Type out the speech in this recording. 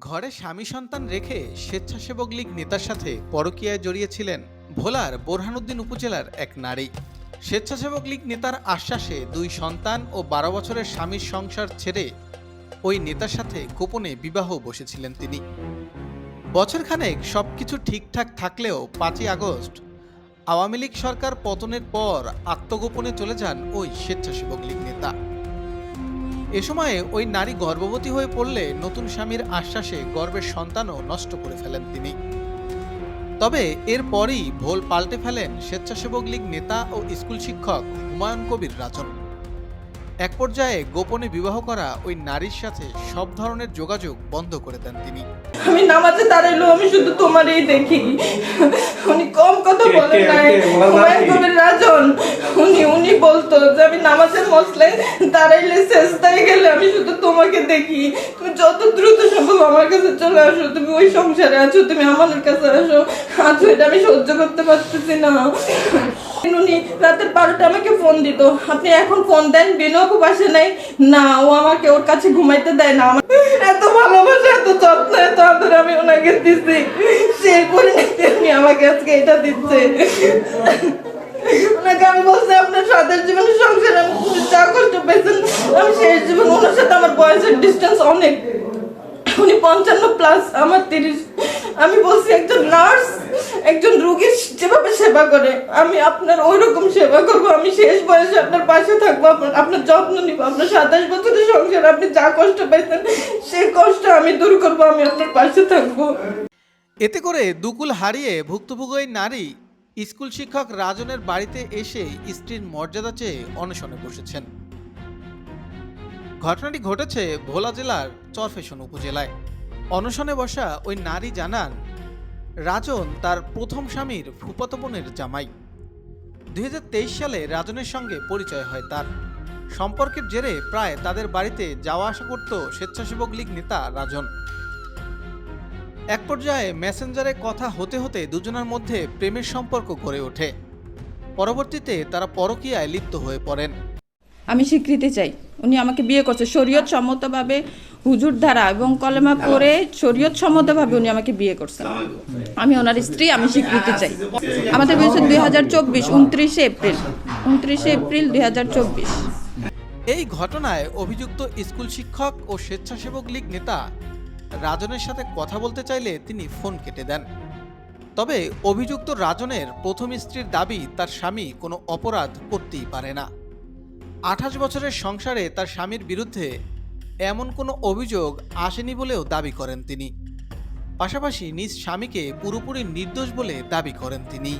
ঘরে স্বামী সন্তান রেখে স্বেচ্ছাসেবক লীগ নেতার সাথে পরকীয়ায় জড়িয়েছিলেন ভোলার বোরহানুদ্দিন উপজেলার এক নারী। স্বেচ্ছাসেবক লীগ নেতার আশ্বাসে দুই সন্তান ও বারো বছরের স্বামীর সংসার ছেড়ে ওই নেতার সাথে গোপনে বিবাহ বসেছিলেন তিনি। বছরখানেক সবকিছু ঠিকঠাক থাকলেও পাঁচই আগস্ট আওয়ামী লীগ সরকার পতনের পর আত্মগোপনে চলে যান ওই স্বেচ্ছাসেবক লীগ নেতা। এ সময়ে ওই নারী গর্ভবতী হয়ে পড়লে নতুন স্বামীর আশ্বাসে গর্ভের সন্তানও নষ্ট করে ফেলেন তিনি। তবে এরপরই ভোল পাল্টে ফেলেন স্বেচ্ছাসেবক লীগ নেতা ও স্কুল শিক্ষক হুমায়ুন কবির রাজন। এক পর্যায়ে গোপনে বিবাহ করা ওই নারীর সাথে সব ধরনের যোগাযোগ বন্ধ করে দেন তিনি। আমি নামাজে দাঁড়াইলো আমি শুধু তোমারই দেখি। উনি কম কথা বলেন নাই। হুমায়ুন কবির রাজন। উনি যে আমি নামাজের মসলে দাঁড়াইলে শেষদায় গেলে আমি শুধু তোমাকে দেখি। তুমি যত দ্রুত সম্ভব আমার কাছে চলে আসো, তুমি ওই সংসারে আছো, তুমি আমার কাছে আসো। আছো এটা আমি সহ্য করতে পারতেছি না। উনি রাতের বারোটা আমাকে ফোন দিত। আপনি এখন ফোন দেন বিনয়কও পাশে নাই। না, ও আমাকে ওর কাছে ঘুমাইতে দেয় না। আমার এত ভালোবাসা, এত যত্ন, এত আদর আমি ওনাকে দিচ্ছি সে করে নিতে আমাকে আজকে এটা দিচ্ছে। ওনাকে আমি বলছি আপনার সাদের জীবনে সংসারে আমি যা কষ্ট পেয়েছেন, আমি শেষ জীবন ওনার সাথে আমার বয়সের ডিস্টেন্স অনেক। উনি পঞ্চান্ন প্লাস আমার তিরিশ। আমি বলছি, একজন নার্স একজন রুগীর যেভাবে সেবা করে, আমি আপনার ওই রকম সেবা করব, আমি শেষ বয়সে আপনার পাশে থাকব আপনার যত্ন নিব, আপনার সাতাশ বছরের সংসার আপনি যা কষ্ট পেয়েছেন, সেই কষ্ট আমি দূর করব, আমি আপনার পাশে থাকব। এতে করে দুকুল হারিয়ে ভুক্তভোগী নারী স্কুল শিক্ষক রাজনের বাড়িতে এসে স্ত্রীর মর্যাদা চেয়ে অনশনে বসেছেন। ঘটনাটি ঘটেছে ভোলা জেলার চরফেশন উপজেলায়। অনশনে বসা ওই নারী জানান, রাজন তার প্রথম স্বামীর ফুফাতো বোনের জামাই। দুই হাজার তেইশ সালে রাজনের সঙ্গে পরিচয় হয় তার। সম্পর্কের জেরে প্রায় তাদের বাড়িতে যাওয়া আসা করত স্বেচ্ছাসেবক লীগ নেতা রাজন। এক পর্যায়ে মেসেঞ্জারে কথা হতে হতে দুজনের মধ্যে প্রেমের সম্পর্ক গড়ে ওঠে। পরবর্তীতে তারা পরকীয়ায় লিপ্ত হয়ে পড়েন। আমি স্বীকৃতি চাই। উনি আমাকে বিয়ে করছে। শরীয়ত সম্মতভাবে হুজুর ধারা এবং কলেমা পড়ে শরীয়ত সম্মতভাবে উনি আমাকে বিয়ে করছেন। আমি ওনার স্ত্রী আমি স্বীকৃতি চাই। আমাদের বিয়ে দুই হাজার চব্বিশ উনত্রিশে এপ্রিল। উনত্রিশে এপ্রিল দুই হাজার চব্বিশ। এই ঘটনায় অভিযুক্ত স্কুল শিক্ষক ও স্বেচ্ছাসেবক লীগ নেতা রাজনের সাথে কথা বলতে চাইলে তিনি ফোন কেটে দেন। তবে অভিযুক্ত রাজনের প্রথম স্ত্রীর দাবি তার স্বামী কোনো অপরাধ করতেই পারে না। আঠাশ বছরের সংসারে তার স্বামীর বিরুদ্ধে এমন কোনো অভিযোগ আসেনি বলেও দাবি করেন তিনি। পাশাপাশি নিজ স্বামীকে পুরোপুরি নির্দোষ বলে দাবি করেন তিনি।